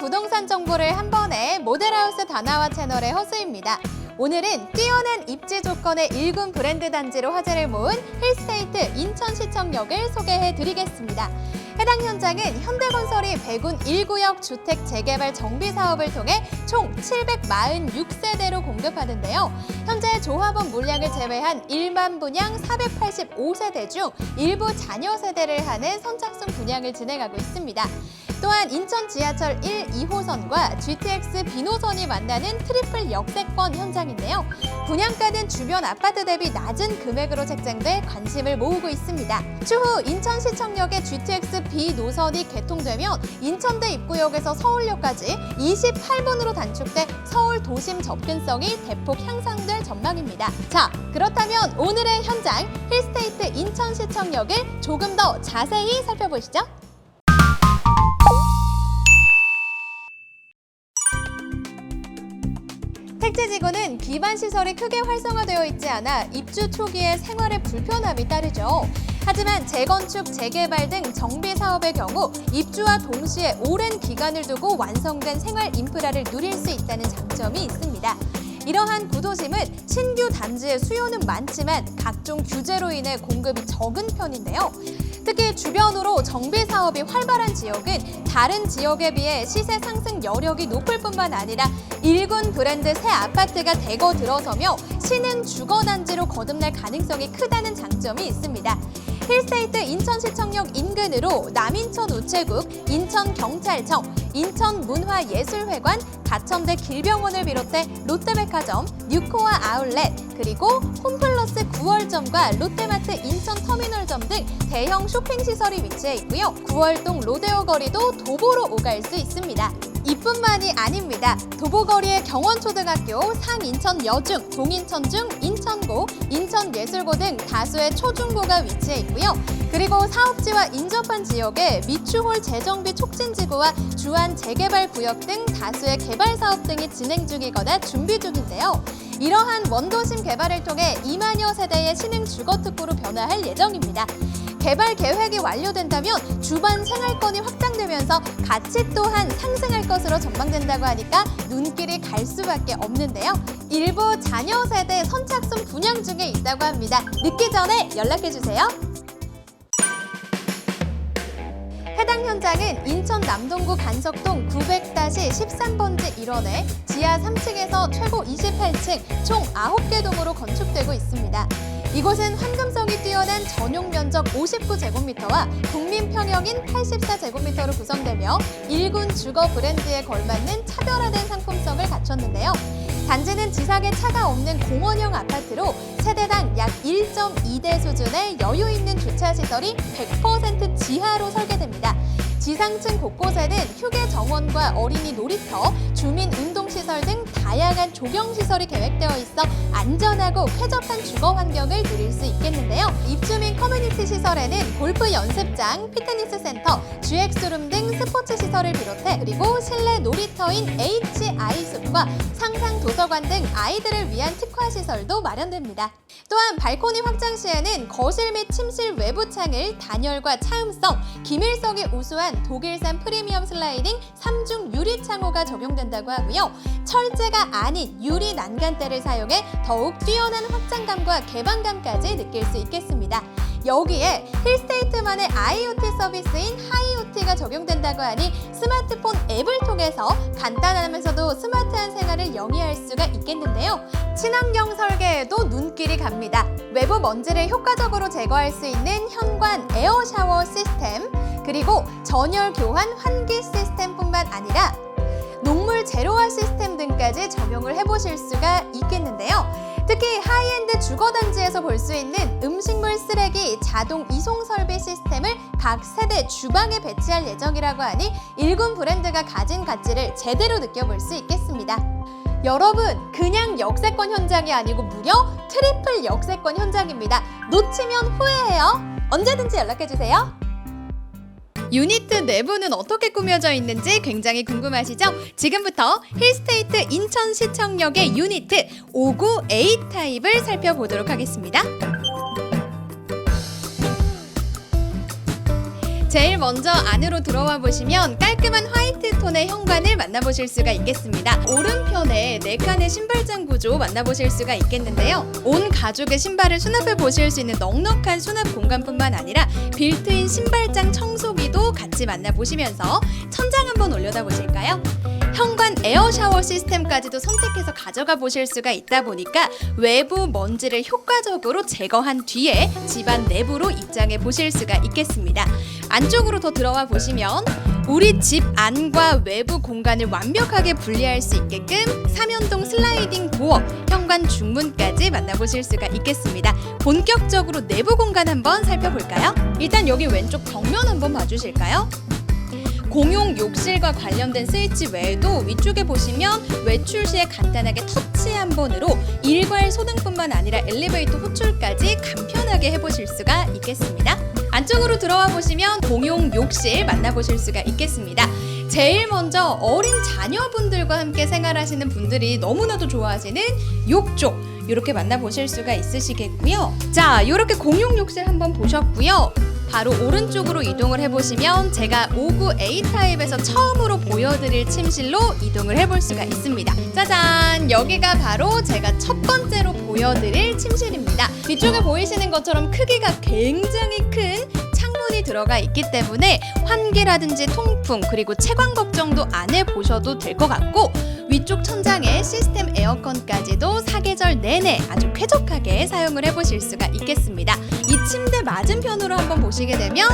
부동산 정보를 한 번에 모델하우스 다나와 채널의 허수입니다. 오늘은 뛰어난 입지 조건의 일군 브랜드 단지로 화제를 모은 힐스테이트 인천시청역을 소개해 드리겠습니다. 해당 현장은 현대건설이 백운 1구역 주택 재개발 정비 사업을 통해 총 746세대로 공급하는데요. 현재 조합원 물량을 제외한 1만 분양 485세대 중 일부 자녀 세대를 하는 선착순 분양을 진행하고 있습니다. 또한 인천 지하철 1, 2호선과 GTX 비노선이 만나는 트리플 역세권 현장인데요. 분양가는 주변 아파트 대비 낮은 금액으로 책정돼 관심을 모으고 있습니다. 추후 인천시청역의 GTX B 노선이 개통되면 인천대 입구역에서 서울역까지 28분으로 단축돼 서울 도심 접근성이 대폭 향상될 전망입니다. 자, 그렇다면 오늘의 현장 힐스테이트 인천시청역을 조금 더 자세히 살펴보시죠. 택지지구는 기반 시설이 크게 활성화되어 있지 않아 입주 초기에 생활에 불편함이 따르죠. 하지만 재건축, 재개발 등 정비 사업의 경우 입주와 동시에 오랜 기간을 두고 완성된 생활 인프라를 누릴 수 있다는 장점이 있습니다. 이러한 구도심은 신규 단지의 수요는 많지만 각종 규제로 인해 공급이 적은 편인데요. 특히 주변으로 정비 사업이 활발한 지역은 다른 지역에 비해 시세 상승 여력이 높을 뿐만 아니라 일군 브랜드 새 아파트가 대거 들어서며 신흥 주거 단지로 거듭날 가능성이 크다는 장점이 있습니다. 힐스테이트 인천시청역 인근으로 남인천 우체국, 인천경찰청, 인천문화예술회관, 가천대 길병원을 비롯해 롯데백화점, 뉴코아 아울렛, 그리고 홈플러스 9월점과 롯데마트 인천터미널점 등 대형 쇼핑시설이 위치해 있고요. 9월동 로데오 거리도 도보로 오갈 수 있습니다. 이뿐만이 아닙니다. 도보거리의 경원초등학교, 상인천여중, 동인천중, 인천고, 인천예술고 등 다수의 초중고가 위치해 있고요. 그리고 사업지와 인접한 지역에 미추홀 재정비 촉진지구와 주안 재개발 구역 등 다수의 개발 사업 등이 진행 중이거나 준비 중인데요. 이러한 원도심 개발을 통해 2만여 세대의 신흥 주거특구로 변화할 예정입니다. 개발 계획이 완료된다면 주반 생활 확장되면서 가치 또한 상승할 것으로 전망된다고 하니까 눈길이 갈 수밖에 없는데요. 일부 자녀 세대 선착순 분양 중에 있다고 합니다. 늦기 전에 연락해 주세요. 해당 현장은 인천 남동구 간석동 900-13번지 1원에 지하 3층에서 최고 28층 총 9개 동으로 건축되고 있습니다. 이곳은 황금성이 뛰어난 전용 면적 59제곱미터와 국민 평형인 84제곱미터로 구성되며 일군 주거 브랜드에 걸맞는 차별화된 상품성을 갖췄는데요. 단지는 지상에 차가 없는 공원형 아파트로 세대당 약 1.2대 수준의 여유 있는 주차 시설이 100% 지하로 설계됩니다. 지상층 곳곳에는 휴게 정원과 어린이 놀이터, 주민 운동시설 등 다양한 조경 시설이 계획되어 있어 안전하고 쾌적한 주거 환경을 누릴 수 있겠는데요. 입주민 커뮤니티 시설에는 골프 연습장, 피트니스 센터, GX룸 등 스포츠 시설을 비롯해 그리고 실내 놀이터인 HI 숲과 상상 도서관 등 아이들을 위한 특화 시설도 마련됩니다. 또한 발코니 확장 시에는 거실 및 침실 외부 창을 단열과 차음성, 기밀성이 우수한 독일산 프리미엄 슬라이딩 3중 유리 창호가 적용된다고 하고요. 철제가 아닌 유리 난간대를 사용해 더욱 뛰어난 확장감과 개방감까지 느낄 수 있겠습니다. 여기에 힐스테이트만의 IoT 서비스인 하이오티가 적용된다고 하니 스마트폰 앱을 통해서 간단하면서도 스마트한 생활을 영위할 수가 있겠는데요. 친환경 설계에도 눈길이 갑니다. 외부 먼지를 효과적으로 제거할 수 있는 현관 에어 샤워 시스템, 그리고 전열 교환 환기 시스템뿐만 아니라 녹물 제로화 시스템 등까지 적용을 해보실 수가 있겠는데요. 특히 하이엔드 주거단지에서 볼 수 있는 음식물 쓰레기 자동 이송 설비 시스템을 각 세대 주방에 배치할 예정이라고 하니 일군 브랜드가 가진 가치를 제대로 느껴볼 수 있겠습니다. 여러분, 그냥 역세권 현장이 아니고 무려 트리플 역세권 현장입니다. 놓치면 후회해요. 언제든지 연락해주세요. 유니트 내부는 어떻게 꾸며져 있는지 굉장히 궁금하시죠? 지금부터 힐스테이트 인천시청역의 유니트 59A 타입을 살펴보도록 하겠습니다. 제일 먼저 안으로 들어와 보시면 깔끔한 화이트 톤의 현관을 만나보실 수가 있겠습니다. 오른편에 네 칸의 신발장 구조 만나보실 수가 있겠는데요. 온 가족의 신발을 수납해 보실 수 있는 넉넉한 수납 공간뿐만 아니라 빌트인 신발장 청소기도 같이 만나보시면서 천장 한번 올려다 보실까요? 현관 에어 샤워 시스템까지도 선택해서 가져가 보실 수가 있다 보니까 외부 먼지를 효과적으로 제거한 뒤에 집안 내부로 입장해 보실 수가 있겠습니다. 안쪽으로 더 들어와 보시면 우리 집 안과 외부 공간을 완벽하게 분리할 수 있게끔 삼연동 슬라이딩 도어, 현관 중문까지 만나보실 수가 있겠습니다. 본격적으로 내부 공간 한번 살펴볼까요? 일단 여기 왼쪽 벽면 한번 봐주실까요? 공용 욕실과 관련된 스위치 외에도 위쪽에 보시면 외출 시에 간단하게 터치 한 번으로 일괄 소등뿐만 아니라 엘리베이터 호출까지 간편하게 해보실 수가 있겠습니다. 안쪽으로 들어와 보시면 공용 욕실 만나보실 수가 있겠습니다. 제일 먼저 어린 자녀분들과 함께 생활하시는 분들이 너무나도 좋아하시는 욕조 이렇게 만나보실 수가 있으시겠고요. 자, 이렇게 공용 욕실 한번 보셨고요. 바로 오른쪽으로 이동을 해보시면 제가 59A 타입에서 처음으로 보여드릴 침실로 이동을 해볼 수가 있습니다. 짜잔! 여기가 바로 제가 첫 번째로 보여드릴 침실입니다. 뒤쪽에 보이시는 것처럼 크기가 굉장히 큰 창문이 들어가 있기 때문에 환기라든지 통풍 그리고 채광 걱정도 안 해보셔도 될 것 같고 위쪽 천장에 시스템 에어컨까지도 사계절 내내 아주 쾌적하게 사용을 해보실 수가 있겠습니다. 이 침대 맞은편으로 한번 보시게 되면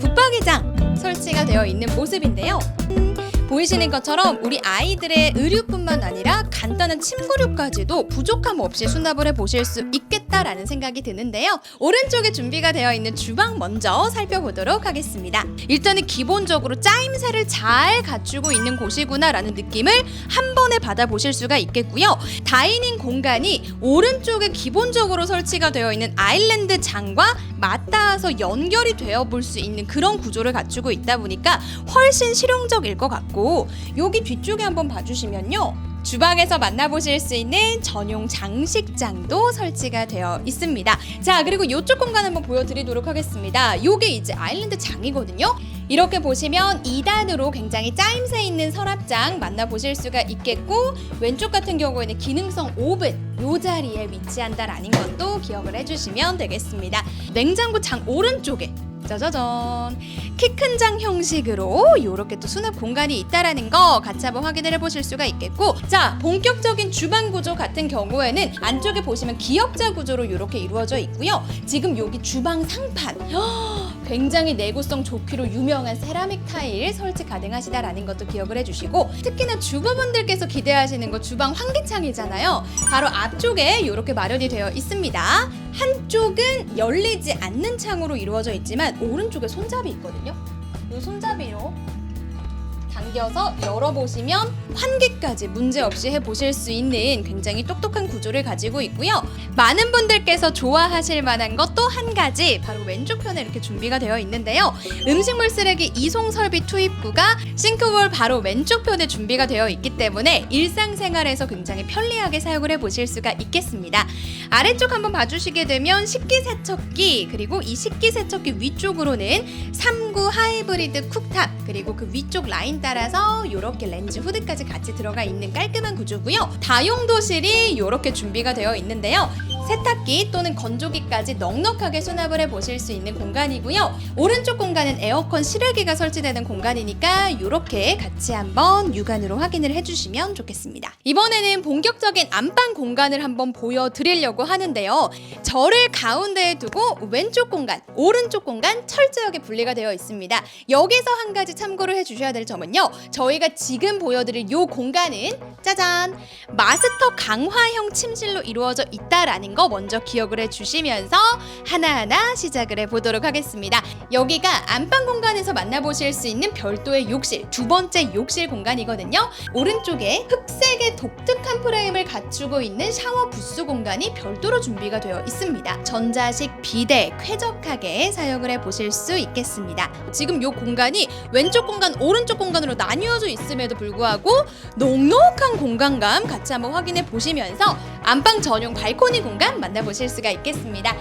붙박이장 설치가 되어 있는 모습인데요. 음, 보이시는 것처럼 우리 아이들의 의류뿐만 아니라 간단한 침구류까지도 부족함 없이 수납을 해보실 수 있겠다라는 생각이 드는데요. 오른쪽에 준비가 되어 있는 주방 먼저 살펴보도록 하겠습니다. 일단은 기본적으로 짜임새를 잘 갖추고 있는 곳이구나라는 느낌을 한 번에 받아보실 수가 있겠고요. 다이닝 공간이 오른쪽에 기본적으로 설치가 되어 있는 아일랜드 장과 맞닿아서 연결이 되어 볼 수 있는 그런 구조를 갖추고 있다 보니까 훨씬 실용적일 것 같고 여기 뒤쪽에 한번 봐주시면요. 주방에서 만나보실 수 있는 전용 장식장도 설치가 되어 있습니다. 자, 그리고 이쪽 공간 한번 보여드리도록 하겠습니다. 이게 이제 아일랜드 장이거든요. 이렇게 보시면 2단으로 굉장히 짜임새 있는 서랍장 만나보실 수가 있겠고 왼쪽 같은 경우에는 기능성 오븐 요 자리에 위치한다라는 것도 기억을 해주시면 되겠습니다. 냉장고 장 오른쪽에 짜자잔 키 큰 장 형식으로 이렇게 또 수납 공간이 있다라는 거 같이 한번 확인을 해보실 수가 있겠고 자 본격적인 주방 구조 같은 경우에는 안쪽에 보시면 기역자 구조로 이렇게 이루어져 있고요. 지금 여기 주방 상판 굉장히 내구성 좋기로 유명한 세라믹 타일 설치 가능하시다라는 것도 기억을 해주시고 특히나 주부분들께서 기대하시는 거 주방 환기창이잖아요. 바로 앞쪽에 이렇게 마련이 되어 있습니다. 한쪽은 열리지 않는 창으로 이루어져 있지만 오른쪽에 손잡이 있거든요. 이 손잡이로 당겨서 열어보시면 환기까지 문제없이 해보실 수 있는 굉장히 똑똑한 구조를 가지고 있고요. 많은 분들께서 좋아하실 만한 것 또 한 가지 바로 왼쪽 편에 이렇게 준비가 되어 있는데요. 음식물 쓰레기 이송 설비 투입구가 싱크볼 바로 왼쪽 편에 준비가 되어 있기 때문에 일상생활에서 굉장히 편리하게 사용을 해보실 수가 있겠습니다. 아래쪽 한번 봐주시게 되면 식기세척기 그리고 이 식기세척기 위쪽으로는 3구 하이브리드 쿡탑 그리고 그 위쪽 라인 따라서 이렇게 렌즈 후드까지 같이 들어가 있는 깔끔한 구조고요. 다용도실이 이렇게 준비가 되어 있는데요. 세탁기 또는 건조기까지 넉넉하게 수납을 해 보실 수 있는 공간이고요. 오른쪽 공간은 에어컨 실외기가 설치되는 공간이니까 이렇게 같이 한번 육안으로 확인을 해주시면 좋겠습니다. 이번에는 본격적인 안방 공간을 한번 보여드리려고 하는데요. 저를 가운데에 두고 왼쪽 공간, 오른쪽 공간 철저하게 분리가 되어 있습니다. 여기서 한 가지 참고를 해주셔야 될 점은요. 저희가 지금 보여드릴 이 공간은 짜잔 마스터 강화형 침실로 이루어져 있다라는 거 먼저 기억을 해 주시면서 하나하나 시작을 해 보도록 하겠습니다. 여기가 안방 공간에서 만나보실 수 있는 별도의 욕실 두 번째 욕실 공간이거든요. 오른쪽에 흑색의 독특한 프레임을 갖추고 있는 샤워 부스 공간이 별도로 준비가 되어 있습니다. 전자식 비대 쾌적하게 사용을 해 보실 수 있겠습니다. 지금 이 공간이 왼쪽 공간, 오른쪽 공간으로 나뉘어져 있음에도 불구하고 넉넉한 공간감 같이 한번 확인해 보시면서 안방 전용 발코니 공간 공간 만나보실 수가 있겠습니다.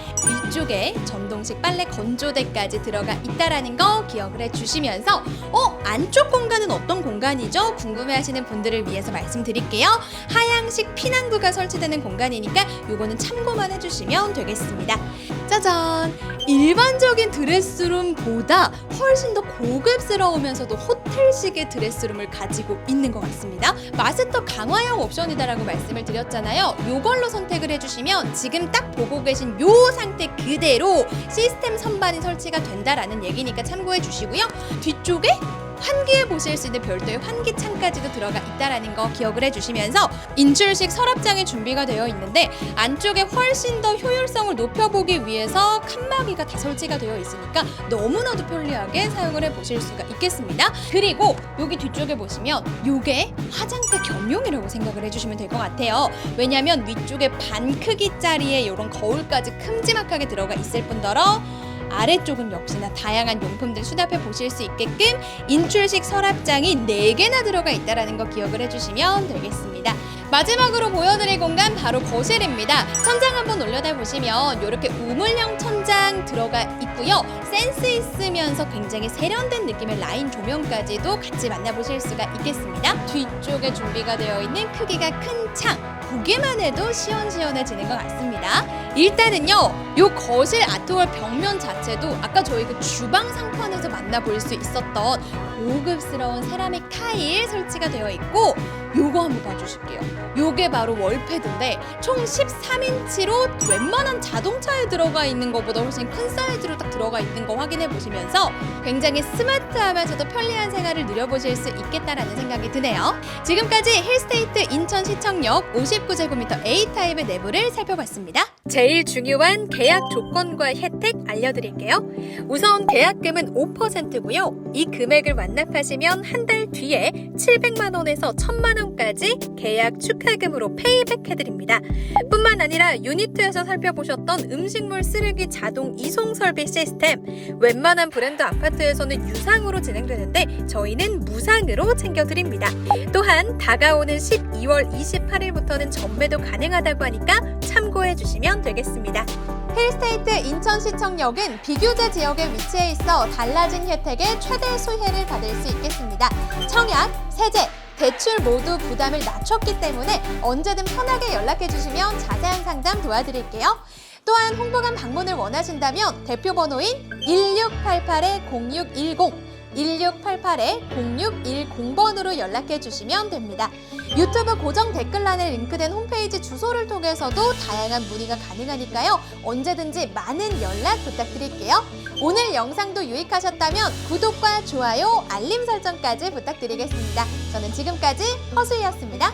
위쪽에 전동식 빨래 건조대까지 들어가 있다라는 거 기억을 해주시면서 어 안쪽 공간은 어떤 공간이죠? 궁금해하시는 분들을 위해서 말씀드릴게요. 하향식 피난구가 설치되는 공간이니까 요거는 참고만 해주시면 되겠습니다. 짜잔! 일반적인 드레스룸보다 훨씬 더 고급스러우면서도 호텔식의 드레스룸을 가지고 있는 것 같습니다. 마스터 강화형 옵션이다라고 말씀을 드렸잖아요. 요걸로 선택을 해주시면 지금 딱 보고 계신 요 상태 그대로 시스템 선반이 설치가 된다라는 얘기니까 참고해 주시고요. 뒤쪽에 환기해 보실 수 있는 별도의 환기창까지도 들어가 있다라는 거 기억을 해주시면서 인출식 서랍장이 준비가 되어 있는데 안쪽에 훨씬 더 효율성을 높여보기 위해서 칸막이가 다 설치가 되어 있으니까 너무나도 편리하게 사용을 해 보실 수가 있겠습니다. 그리고 여기 뒤쪽에 보시면 요게 화장대 겸용이라고 생각을 해주시면 될 것 같아요. 왜냐하면 위쪽에 반 크기짜리의 이런 거울까지 큼지막하게 들어가 있을 뿐더러 아래쪽은 역시나 다양한 용품들 수납해 보실 수 있게끔 인출식 서랍장이 4개나 들어가 있다는 거 기억을 해주시면 되겠습니다. 마지막으로 보여드릴 공간 바로 거실입니다. 천장 한번 올려다 보시면 이렇게 우물형 천장 들어가 있고요. 센스 있으면서 굉장히 세련된 느낌의 라인 조명까지도 같이 만나보실 수가 있겠습니다. 뒤쪽에 준비가 되어 있는 크기가 큰 창. 보기만 해도 시원시원해지는 것 같습니다. 일단은요, 요 거실 아트월 벽면 자체도 아까 저희 그 주방 상판에서 만나볼 수 있었던 고급스러운 세라믹 타일 설치가 되어 있고 요거 한번 봐주실게요. 요게 바로 월패드인데 총 13인치로 웬만한 자동차에 들어가 있는 것보다 훨씬 큰 사이즈로 딱 들어가 있는 거 확인해 보시면서 굉장히 스마트하면서도 편리한 생활을 누려보실 수 있겠다라는 생각이 드네요. 지금까지 힐스테이트 인천시청역 59제곱미터 A타입의 내부를 살펴봤습니다. 제일 중요한 계약 조건과 혜택 알려드릴게요. 우선 계약금은 5%고요. 이 금액을 완 납하시면 한 달 뒤에 700만 원에서 1000만 원까지 계약 축하금으로 페이백 해 드립니다. 뿐만 아니라 유니트에서 살펴보셨던 음식물 쓰레기 자동 이송 설비 시스템 웬만한 브랜드 아파트에서는 유상으로 진행되는데 저희는 무상으로 챙겨 드립니다. 또한 다가오는 12월 28일부터는 전매도 가능하다고 하니까 참고해 주시면 되겠습니다. 힐스테이트 인천시청역은 비교제 지역에 위치해 있어 달라진 혜택의 최대 수혜를 받을 수 있겠습니다. 청약, 세제, 대출 모두 부담을 낮췄기 때문에 언제든 편하게 연락해 주시면 자세한 상담 도와드릴게요. 또한 홍보관 방문을 원하신다면 대표 번호인 1688-0610 1688-0610번으로 연락해 주시면 됩니다. 유튜브 고정 댓글란에 링크된 홈페이지 주소를 통해서도 다양한 문의가 가능하니까요. 언제든지 많은 연락 부탁드릴게요. 오늘 영상도 유익하셨다면 구독과 좋아요, 알림 설정까지 부탁드리겠습니다. 저는 지금까지 허수이였습니다.